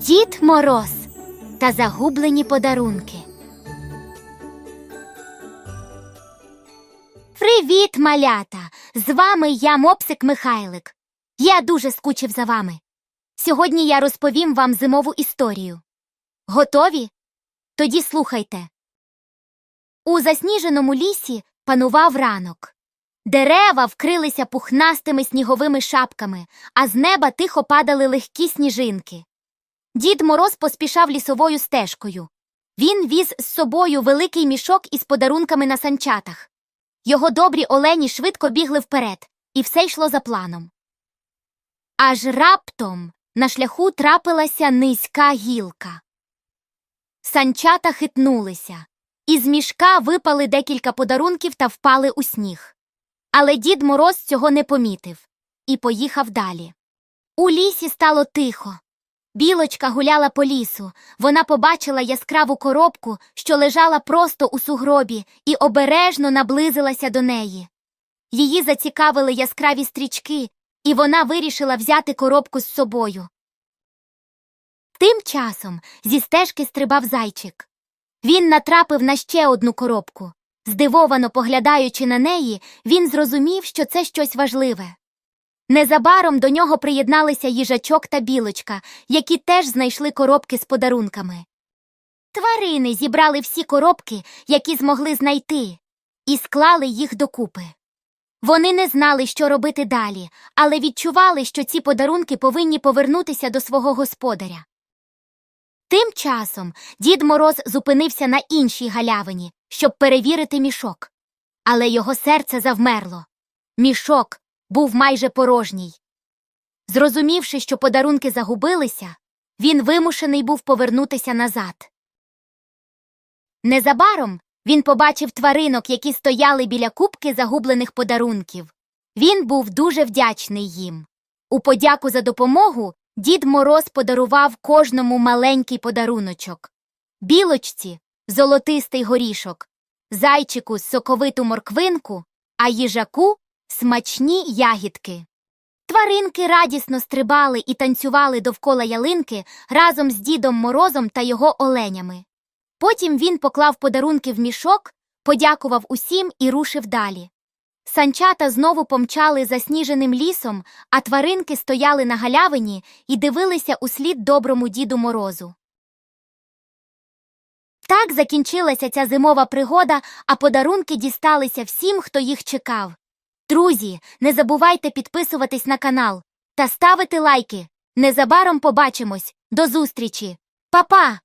Дід Мороз та загублені подарунки. Привіт, малята! З вами я, мопсик Михайлик. Я дуже скучив за вами. Сьогодні я розповім вам зимову історію. Готові? Тоді слухайте. У засніженому лісі панував ранок. Дерева вкрилися пухнастими сніговими шапками, а з неба тихо падали легкі сніжинки. Дід Мороз поспішав лісовою стежкою. Він віз з собою великий мішок із подарунками на санчатах. Його добрі олені швидко бігли вперед, і все йшло за планом. Аж раптом на шляху трапилася низька гілка. Санчата хитнулися, із мішка випали декілька подарунків та впали у сніг. Але дід Мороз цього не помітив і поїхав далі. У лісі стало тихо. Білочка гуляла по лісу. Вона побачила яскраву коробку, що лежала просто у сугробі, і обережно наблизилася до неї. Її зацікавили яскраві стрічки, і вона вирішила взяти коробку з собою. Тим часом зі стежки стрибав зайчик. Він натрапив на ще одну коробку. Здивовано поглядаючи на неї, він зрозумів, що це щось важливе. Незабаром до нього приєдналися їжачок та білочка, які теж знайшли коробки з подарунками. Тварини зібрали всі коробки, які змогли знайти, і склали їх докупи. Вони не знали, що робити далі, але відчували, що ці подарунки повинні повернутися до свого господаря. Тим часом дід Мороз зупинився на іншій галявині, щоб перевірити мішок. Але його серце завмерло. Мішок був майже порожній. Зрозумівши, що подарунки загубилися, він вимушений був повернутися назад. Незабаром він побачив тваринок, які стояли біля кубки загублених подарунків. Він був дуже вдячний їм. У подяку за допомогу дід Мороз подарував кожному маленький подаруночок білочці золотистий горішок, зайчику соковиту морквинку, а їжаку смачні ягідки. Тваринки радісно стрибали і танцювали довкола ялинки разом з дідом Морозом та його оленями. Потім він поклав подарунки в мішок, подякував усім і рушив далі. Санчата знову помчали засніженим лісом, а тваринки стояли на галявині і дивилися услід доброму діду Морозу. Так закінчилася ця зимова пригода, а подарунки дісталися всім, хто їх чекав. Друзі, не забувайте підписуватись на канал та ставити лайки. Незабаром побачимось. До зустрічі. Па-па!